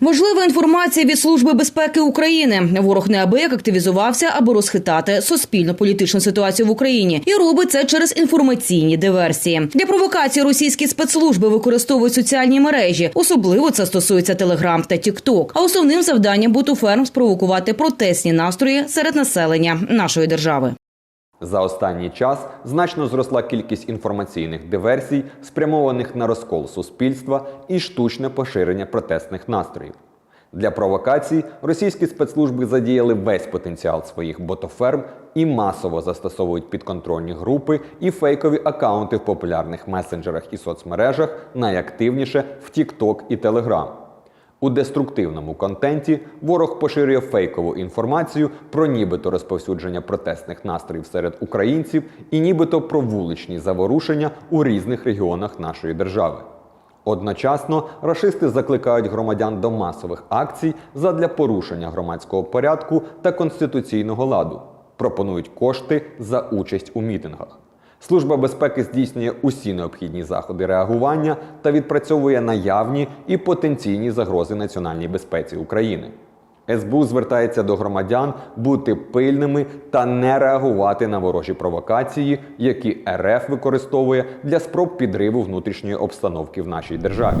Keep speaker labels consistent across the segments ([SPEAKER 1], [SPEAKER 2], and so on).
[SPEAKER 1] Важлива інформація від Служби безпеки України. Ворог неабияк активізувався, аби розхитати суспільно-політичну ситуацію в Україні, і робить це через інформаційні диверсії. Для провокації російські спецслужби використовують соціальні мережі. Особливо це стосується Телеграм та Тікток. А основним завданням бутуферм спровокувати протестні настрої серед населення нашої держави.
[SPEAKER 2] За останній час значно зросла кількість інформаційних диверсій, спрямованих на розкол суспільства і штучне поширення протестних настроїв. Для провокацій російські спецслужби задіяли весь потенціал своїх ботоферм і масово застосовують підконтрольні групи і фейкові акаунти в популярних месенджерах і соцмережах, найактивніше в TikTok і Telegram. У деструктивному контенті ворог поширює фейкову інформацію про нібито розповсюдження протестних настроїв серед українців і нібито про вуличні заворушення у різних регіонах нашої держави. Одночасно рашисти закликають громадян до масових акцій задля порушення громадського порядку та конституційного ладу, пропонують кошти за участь у мітингах. Служба безпеки здійснює усі необхідні заходи реагування та відпрацьовує наявні і потенційні загрози національній безпеці України. СБУ звертається до громадян бути пильними та не реагувати на ворожі провокації, які РФ використовує для спроб підриву внутрішньої обстановки в нашій державі.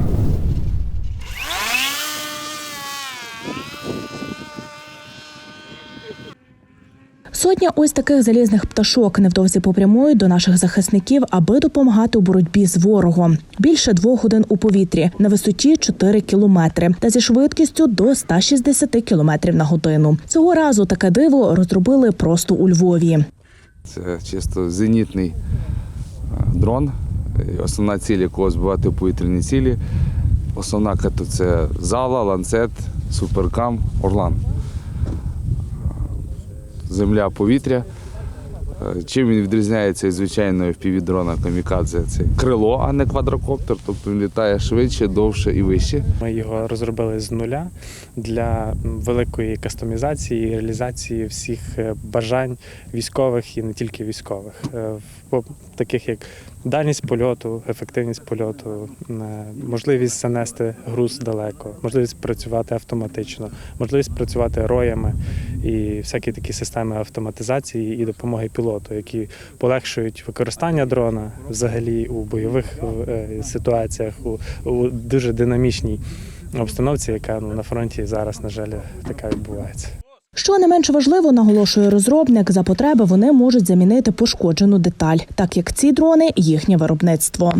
[SPEAKER 3] Сотня ось таких залізних пташок невдовзі попрямують до наших захисників, аби допомагати у боротьбі з ворогом. Більше двох годин у повітрі на висоті 4 кілометри та зі швидкістю до 160 кілометрів на годину. Цього разу таке диво розробили просто у Львові.
[SPEAKER 4] Це чисто зенітний е, дрон. Основна ціль якого збивати повітряні цілі. Основна це зала, ланцет, суперкам, орлан. Земля, повітря. Е, Чим він відрізняється від звичайного впівдрона камікадзе? Це крило, а не квадрокоптер, тобто він літає швидше, довше і вище.
[SPEAKER 5] Ми його розробили з нуля для великої кастомізації і реалізації всіх е, бажань військових і не тільки військових, Е, таких як дальність польоту, ефективність польоту, можливість занести груз далеко, можливість працювати автоматично, можливість працювати роями і всякі такі системи автоматизації і допомоги пілоту, які полегшують використання дрона взагалі у бойових е, ситуаціях, у, у дуже динамічній обстановці, яка ну, на фронті зараз, на жаль, така відбувається.
[SPEAKER 3] Що не менш важливо, наголошує розробник, за потреби вони можуть замінити пошкоджену деталь, так як ці дрони їхнє виробництво.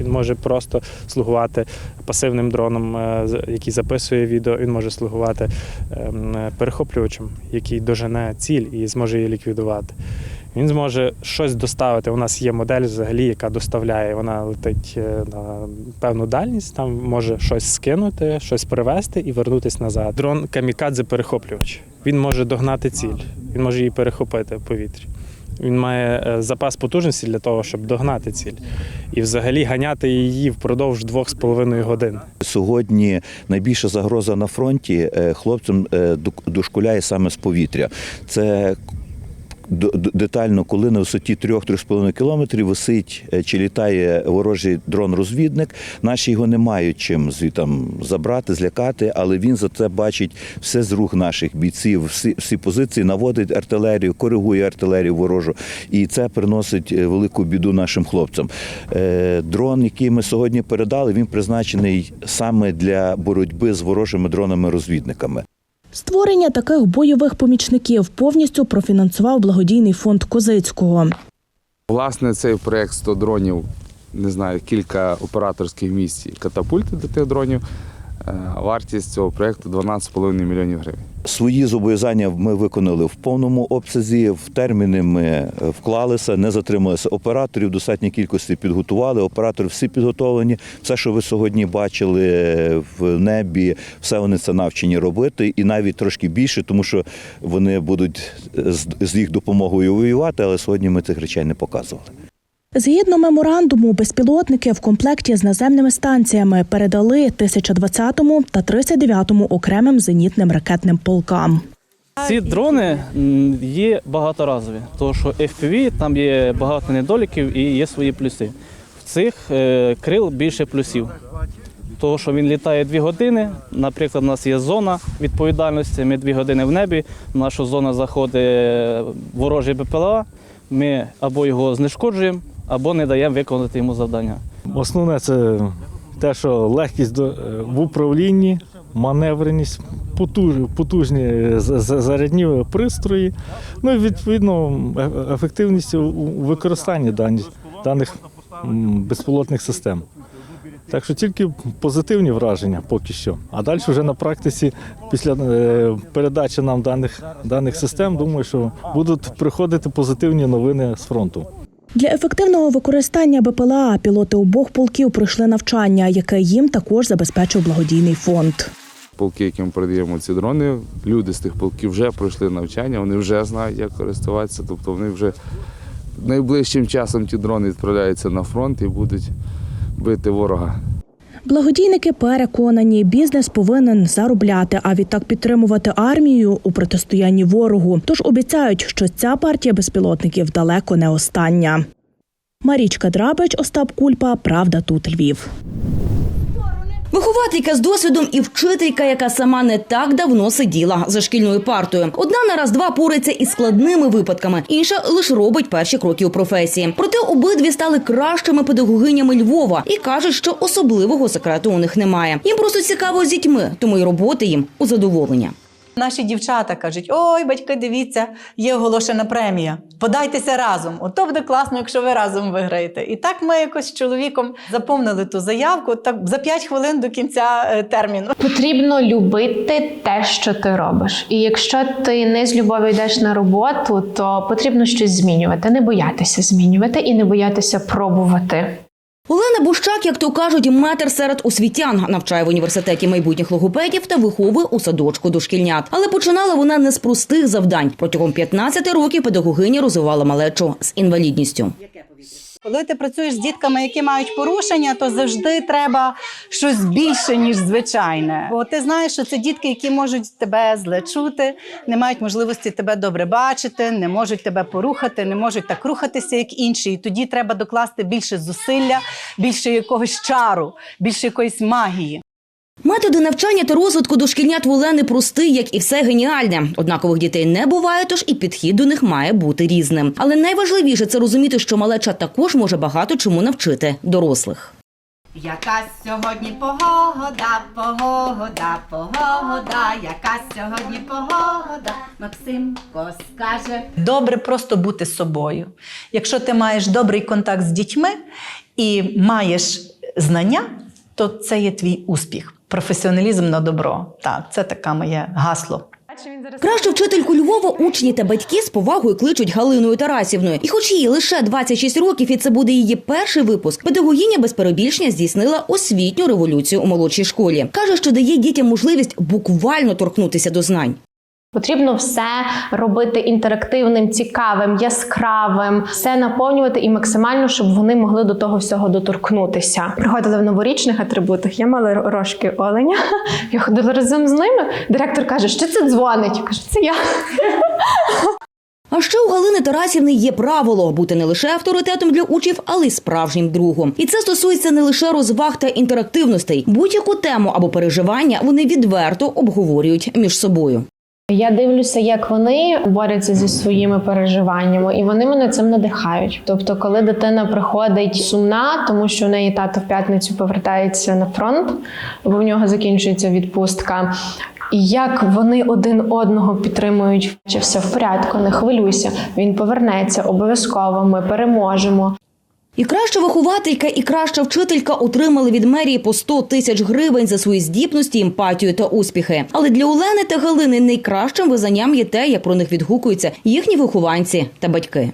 [SPEAKER 5] Він може просто слугувати пасивним дроном, е, який записує відео. Він може слугувати ем, е, перехоплювачем, який дожене ціль і зможе її ліквідувати. Він зможе щось доставити. У нас є модель взагалі, яка доставляє. Вона летить е, на певну дальність, там може щось скинути, щось привезти і вернутися назад. Дрон камікадзе перехоплювач. Він може догнати ціль, він може її перехопити в повітрі. Він має е, запас потужності для того, щоб догнати ціль, і взагалі ганяти її впродовж двох з половиною годин.
[SPEAKER 6] Сьогодні найбільша загроза на фронті е, хлопцям е, дошкуляє саме з повітря. Це детально, коли на висоті 3-3,5 кілометрів висить е, чи літає ворожий дрон-розвідник. Наші його не мають чим звітам забрати, злякати, але він за це бачить все з рук наших бійців, всі, всі позиції, наводить артилерію, коригує артилерію ворожу. І це приносить е, велику біду нашим хлопцям. Е, Дрон, який ми сьогодні передали, він призначений саме для боротьби з ворожими дронами-розвідниками.
[SPEAKER 3] Створення таких бойових помічників повністю профінансував благодійний фонд Козицького.
[SPEAKER 4] Власне, цей проект 100 дронів, не знаю, кілька операторських місць катапульти до тих дронів. Е, Вартість цього проекту 12,5 мільйонів гривень.
[SPEAKER 6] Свої зобов'язання ми виконали в повному обсязі. В терміни ми е, вклалися, не затрималися операторів. Достатній кількості підготували. Оператори всі підготовлені. Все, що ви сьогодні бачили е, в небі, все вони це навчені робити, і навіть трошки більше, тому що вони будуть з їх допомогою воювати. Але сьогодні ми цих речей не показували.
[SPEAKER 3] Згідно меморандуму, безпілотники в комплекті з наземними станціями передали 1020-му та 39-му окремим зенітним ракетним полкам.
[SPEAKER 7] Ці дрони є багаторазові, тому що FPV там є багато недоліків і є свої плюси. В цих е, крил більше плюсів. Того, що він літає дві години. Наприклад, у нас є зона відповідальності. Ми дві години в небі. В нашу зону заходить ворожий БПЛА. Ми або його знешкоджуємо, або не даємо виконати йому завдання.
[SPEAKER 8] Основне це те, що легкість е, в управлінні, маневреність, потуж, потужні зарядні пристрої, ну і відповідно е- ефективність у використанні даних м, безпілотних систем. Так що тільки позитивні враження поки що. А далі вже на практиці, після е, передачі нам даних, даних систем, думаю, що будуть приходити позитивні новини з фронту.
[SPEAKER 3] Для ефективного використання БПЛА пілоти обох полків пройшли навчання, яке їм також забезпечив благодійний фонд.
[SPEAKER 4] Полки, яким передаємо ці дрони, люди з тих полків вже пройшли навчання, вони вже знають, як користуватися. Тобто вони вже найближчим часом ті дрони відправляються на фронт і будуть бити ворога.
[SPEAKER 3] Благодійники переконані, бізнес повинен заробляти, а відтак підтримувати армію у протистоянні ворогу. Тож обіцяють, що ця партія безпілотників далеко не остання. Марічка Драбич, Остап Кульпа. Правда, тут Львів.
[SPEAKER 1] Вихователька з досвідом і вчителька, яка сама не так давно сиділа за шкільною партою. Одна на раз-два порається із складними випадками, інша лише робить перші кроки у професії. Проте обидві стали кращими педагогинями Львова і кажуть, що особливого секрету у них немає. Їм просто цікаво з дітьми, тому й роботи їм у задоволення.
[SPEAKER 9] Наші дівчата кажуть: ой, батьки, дивіться, є оголошена премія. Подайтеся разом. Ото буде класно, якщо ви разом виграєте. І так ми якось з чоловіком заповнили ту заявку так за 5 хвилин до кінця е, терміну.
[SPEAKER 10] Потрібно любити те, що ти робиш. І якщо ти не з любов'ю йдеш на роботу, то потрібно щось змінювати, не боятися змінювати і не боятися пробувати.
[SPEAKER 1] Олена Бущак, як то кажуть, метр серед освітян, навчає в університеті майбутніх логопедів та виховує у садочку дошкільнят. Але починала вона не з простих завдань. Протягом 15 років педагогиня розвивала малечу з інвалідністю.
[SPEAKER 9] Коли ти працюєш з дітками, які мають порушення, то завжди треба щось більше, ніж звичайне. Бо ти знаєш, що це дітки, які можуть тебе зле чути, не мають можливості тебе добре бачити, не можуть тебе порухати, не можуть так рухатися, як інші. І тоді треба докласти більше зусилля, більше якогось чару, більше якоїсь магії.
[SPEAKER 1] Методи навчання та розвитку дошкільнят в Олени простий, як і все геніальне. Однакових дітей не буває, тож і підхід до них має бути різним. Але найважливіше це розуміти, що малеча також може багато чому навчити дорослих.
[SPEAKER 11] Яка сьогодні погода, погода, погода, яка сьогодні погода, Максимко скаже.
[SPEAKER 9] Добре просто бути собою. Якщо ти маєш добрий контакт з дітьми і маєш знання, то це є твій успіх. Професіоналізм на добро. Так, це таке моє гасло.
[SPEAKER 1] Кращу вчительку Львова учні та батьки з повагою кличуть Галиною Тарасівною. І хоч їй лише 26 років, і це буде її перший випуск, педагогіня без перебільшення здійснила освітню революцію у молодшій школі. Каже, що дає дітям можливість буквально торкнутися до знань.
[SPEAKER 10] Потрібно все робити інтерактивним, цікавим, яскравим, все наповнювати і максимально, щоб вони могли до того всього доторкнутися. Приходили в новорічних атрибутах. Я мала рожки оленя. Я ходила разом з ними. Директор каже, що це дзвонить. Я кажу, це я.
[SPEAKER 1] А ще у Галини Тарасівни є правило бути не лише авторитетом для учнів, але й справжнім другом. І це стосується не лише розваг та інтерактивностей. Будь-яку тему або переживання вони відверто обговорюють між собою.
[SPEAKER 10] Я дивлюся, як вони борються зі своїми переживаннями, і вони мене цим надихають. Тобто, коли дитина приходить сумна, тому що в неї тато в п'ятницю повертається на фронт, бо в нього закінчується відпустка. І як вони один одного підтримують, чи все в порядку, не хвилюйся. Він повернеться обов'язково. Ми переможемо.
[SPEAKER 1] І краща вихователька, і краща вчителька отримали від мерії по 100 тисяч гривень за свої здібності, емпатію та успіхи. Але для Олени та Галини найкращим визнанням є те, як про них відгукуються їхні вихованці та батьки.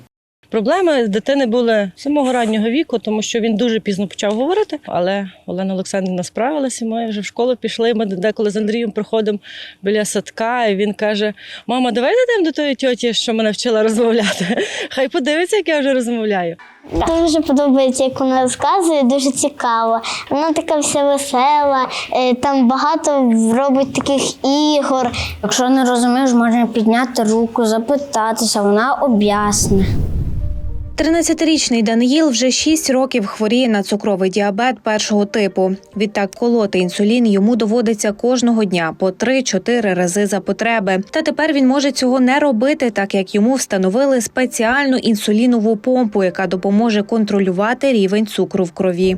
[SPEAKER 12] Проблеми дитини були з самого раннього віку, тому що він дуже пізно почав говорити. Але Олена Олександрівна справилася. Ми вже в школу пішли. Ми деколи з Андрієм приходимо біля садка, і він каже: Мама, давай дійдемо до тої тьоті, що мене вчила розмовляти. Хай подивиться, як я вже розмовляю.
[SPEAKER 13] Дуже подобається, як вона розказує, дуже цікаво. Вона така вся весела, е, там багато робить таких ігор. Якщо не розумієш, можна підняти руку, запитатися, вона об'ясне.
[SPEAKER 14] 13-річний Даниїл вже 6 років хворіє на цукровий діабет першого типу. Відтак колоти інсулін йому доводиться кожного дня по 3-4 рази за потреби. Та тепер він може цього не робити, так як йому встановили спеціальну інсулінову помпу, яка допоможе контролювати рівень цукру в крові.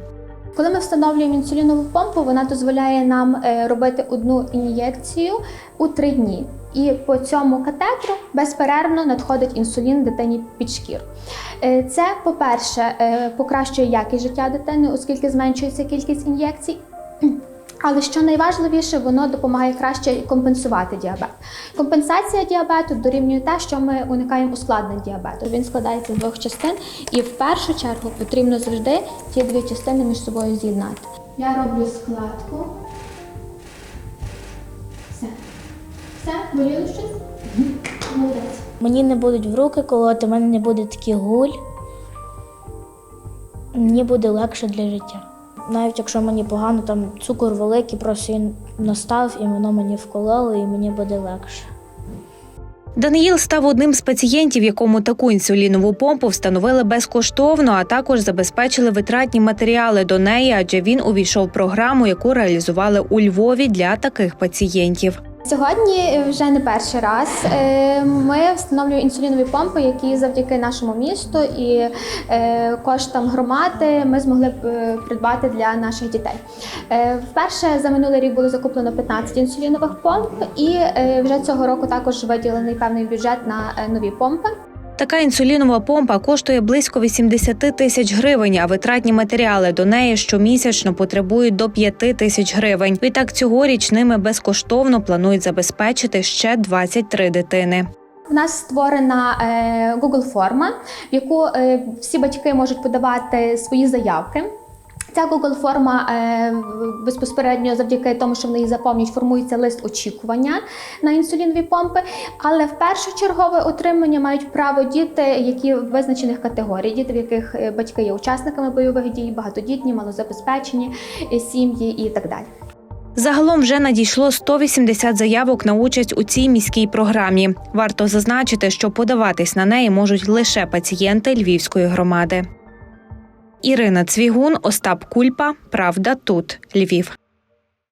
[SPEAKER 15] Коли ми встановлюємо інсулінову помпу, вона дозволяє нам е, робити одну ін'єкцію у три дні. І по цьому катетру безперервно надходить інсулін дитині під шкіру. Е, Це, по-перше, е, покращує якість життя дитини, оскільки зменшується кількість ін'єкцій. Але що найважливіше, воно допомагає краще компенсувати діабет. Компенсація діабету дорівнює те, що ми уникаємо ускладнень діабету. Він складається з двох частин, і в першу чергу потрібно завжди ті дві частини між собою з'єднати. Я роблю складку. Все. Все, боліло щось? Молодець.
[SPEAKER 13] Мені не будуть в руки колоти, в мене не буде таких гуль. Мені буде легше для життя. Навіть якщо мені погано, там цукор великий, просто він настав і воно мені вкололо, і мені буде легше.
[SPEAKER 14] Даниїл став одним з пацієнтів, якому таку інсулінову помпу встановили безкоштовно, а також забезпечили витратні матеріали до неї, адже він увійшов в програму, яку реалізували у Львові для таких пацієнтів.
[SPEAKER 15] Сьогодні вже не перший раз е, ми встановлюємо інсулінові помпи, які завдяки нашому місту і е, коштам громади ми змогли е, придбати для наших дітей. Вперше за минулий рік було закуплено 15 інсулінових помп, і вже цього року також виділений певний бюджет на нові помпи.
[SPEAKER 14] Така інсулінова помпа коштує близько 80 тисяч гривень, а витратні матеріали до неї щомісячно потребують до 5 тисяч гривень. Відтак цьогоріч ними безкоштовно планують забезпечити ще 23 дитини.
[SPEAKER 15] У нас створена е, Google форма, в яку е, всі батьки можуть подавати свої заявки. Ця Google форма е, безпосередньо завдяки тому, що вони її заповнюють, формується лист очікування на інсулінові помпи. Але в першочергове отримання мають право діти, які в визначених категорій, діти, в яких е, батьки є учасниками бойових дій, багатодітні, малозабезпечені е, сім'ї і так далі.
[SPEAKER 14] Загалом вже надійшло 180 заявок на участь у цій міській програмі. Варто зазначити, що подаватись на неї можуть лише пацієнти Львівської громади. Ірина Цвігун, Остап Кульпа. Правда тут Львів.